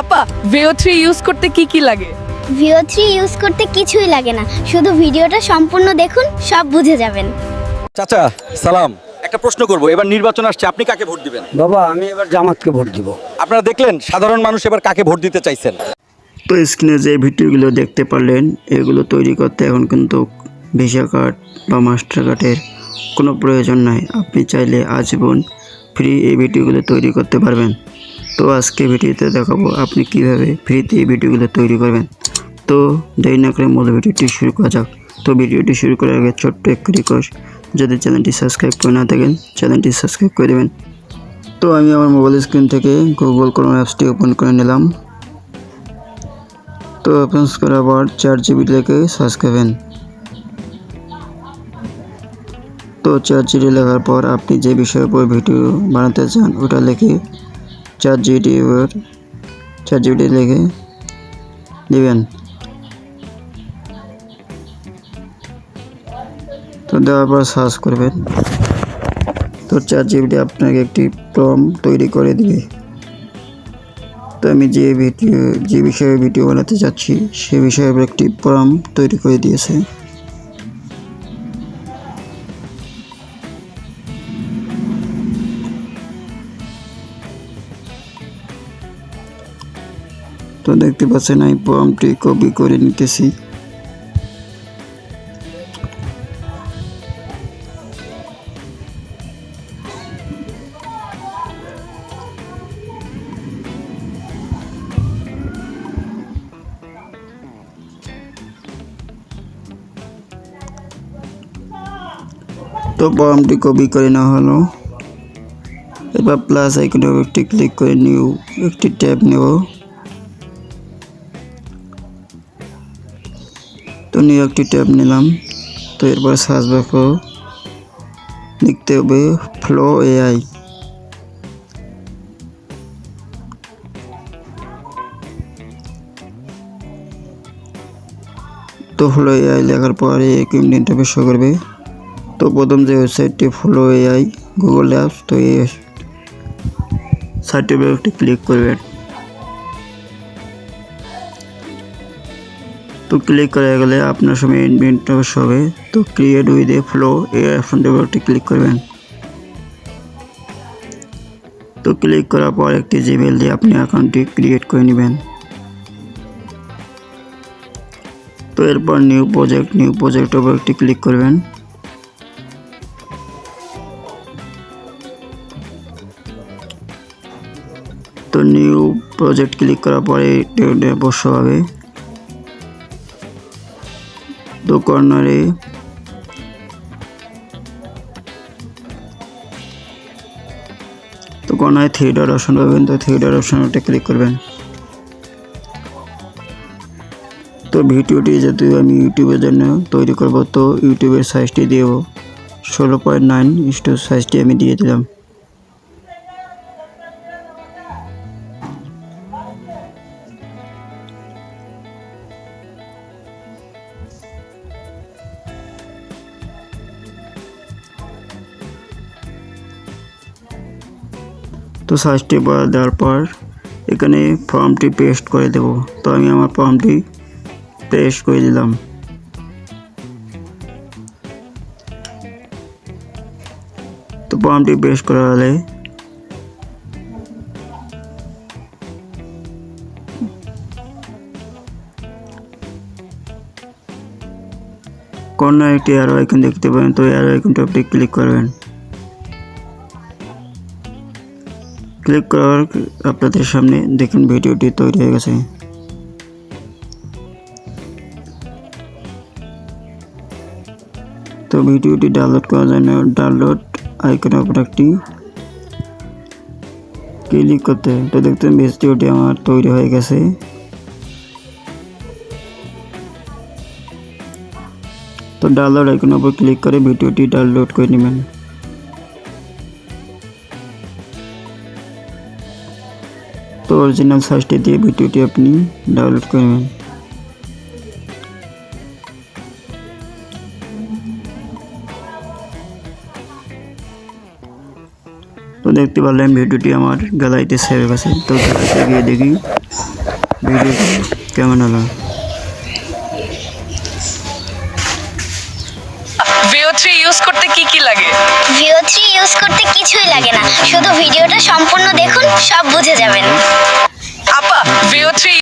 আপা ভিও three use করতে কি কি লাগে? ভিও থ্রি ইউজ করতে কিছুই লাগে না। শুধু ভিডিওটা সম্পূর্ণ দেখুন সব বুঝে যাবেন। চাচা সালাম। একটা প্রশ্ন করব এবার নির্বাচন আসছে আপনি কাকে ভোট দিবেন? বাবা আমি এবার জামাতকে ভোট দিব। আপনারা দেখলেন সাধারণ মানুষ এবার কাকে ভোট দিতে চাইছেন? তো স্ক্রিনে যে ভিডিওগুলো দেখতে পারলেন এগুলো তৈরি করতে এখন কিন্তু ভিসা কার্ড বা মাস্টার কার্ডের কোনো প্রয়োজন নাই। আপনি চাইলে আজীবন ফ্রি এই ভিডিওগুলো তৈরি করতে পারবেন। তো আজকে ভিডিওতে দেখাবো আপনি কীভাবে ফ্রিতে এই ভিডিওগুলো তৈরি করবেন। তো দেরি না করে মূল ভিডিওটি শুরু করা যাক। তো ভিডিওটি শুরু করার আগে ছোট্ট একটি রিকোয়েস্ট যদি চ্যানেলটি সাবস্ক্রাইব করে না থাকেন, চ্যানেলটি সাবস্ক্রাইব করে দেবেন। তো আমি আমার মোবাইল স্ক্রিন থেকে গুগল ক্রোম অ্যাপসটি ওপেন করে নিলাম। তো ওপেন্স করার পর চার জিবি লেখে সার্চ করবেন তো চার জিবি লেখার পর আপনি যে বিষয়ের উপর ভিডিও বানাতে চান, ওটা লিখে চার জিবি চার জিবি লিখে দিবেন। তো দেওয়ার পর সার্চ করবেন। তো চার জিবিটি আপনাকে একটি ফর্ম তৈরি করে দিবে। তো আমি যে ভিডিও, যে বিষয়ে ভিডিও বানাতে চাচ্ছি সে বিষয়ে একটি ফর্ম তৈরি করে দিয়েছে। তো দেখতে পাচ্ছেন, আমি ফর্মটি কপি করে নিতেছি। তো ফর্মটি কপি করে নেওয়া হলো। এবার প্লাস আইকনে একটি ক্লিক করে নিউ একটি ট্যাব নেব। তো নিউ একটি ট্যাব নিলাম। তো এরপর সার্চ বাক্স লিখতে হবে ফ্লো এআই। তো ফ্লো এআই লেখার পরে একই ইন্টারফেস করবে। তো প্রথম যে ওয়েবসাইটটি ফলো এআই গুগল অ্যাপস তো এই একটি ক্লিক করবেন তো ক্লিক করা গেলে আপনার সময় ইন্টারফেস হবে। তো ক্রিয়েট উইথ এ ফ্লো এই অপশনটার উপর একটি ক্লিক করবেন। তো ক্লিক করার পর একটি জিমেল দিয়ে আপনি অ্যাকাউন্টটি ক্রিয়েট করে নেবেন। তো এরপর নিউ প্রজেক্ট নিউ প্রজেক্টের উপর একটি ক্লিক করবেন। তো নিউ প্রজেক্ট ক্লিক করার পরে বসে হবে। তো কর্নারে তো কর্নারে থ্রি অপশন পাবেন, তো থ্রি ডট অপশনটা ক্লিক করবেন। তো ভিডিওটি যেহেতু আমি ইউটিউবের জন্য তৈরি করব, তো ইউটিউবের সাইজটি দেবো। ষোলো পয়েন্ট নাইন ইস্টু সাইজটি আমি দিয়ে দিলাম। তো সার্চটি বলা দেওয়ার পর এখানে ফর্মটি পেস্ট করে দেব। তো আমি আমার ফর্মটি পেস্ট করে দিলাম। তো ফর্মটি পেস্ট করা হলে কর্নার একটি অ্যারো আইকন দেখতে পাবেন। তো অ্যারো আইকনটা আপনি ক্লিক করবেন। ক্লিক করার আপনাদের সামনে দেখুন ভিডিওটি তৈরি হয়ে গেছে তো ভিডিওটি ডাউনলোড করার জন্য ডাউনলোড আইকনের উপর একটি ক্লিক করতে হবে। তো দেখতেন ভিডিওটি আমার তৈরি হয়ে গেছে তো ডাউনলোড আইকনের উপর ক্লিক করে ভিডিওটি ডাউনলোড করে নেবেন তো অরিজিনাল সাইজটি দিয়ে ভিডিওটি আপনি ডাউনলোড করে নেবেন তো দেখতে পারলাম ভিডিওটি আমার গ্যালারিতে সেভ হয়ে গেছে তো গ্যালারিতে গিয়ে দেখি ভিডিও কেমন হলো ভিও থ্রি ইউজ করতে কি কি লাগে ভিও থ্রি ইউজ করতে কিছুই লাগে না। শুধু ভিডিওটা সম্পূর্ণ দেখুন সব বুঝে যাবেন। আপা ভিও থ্রি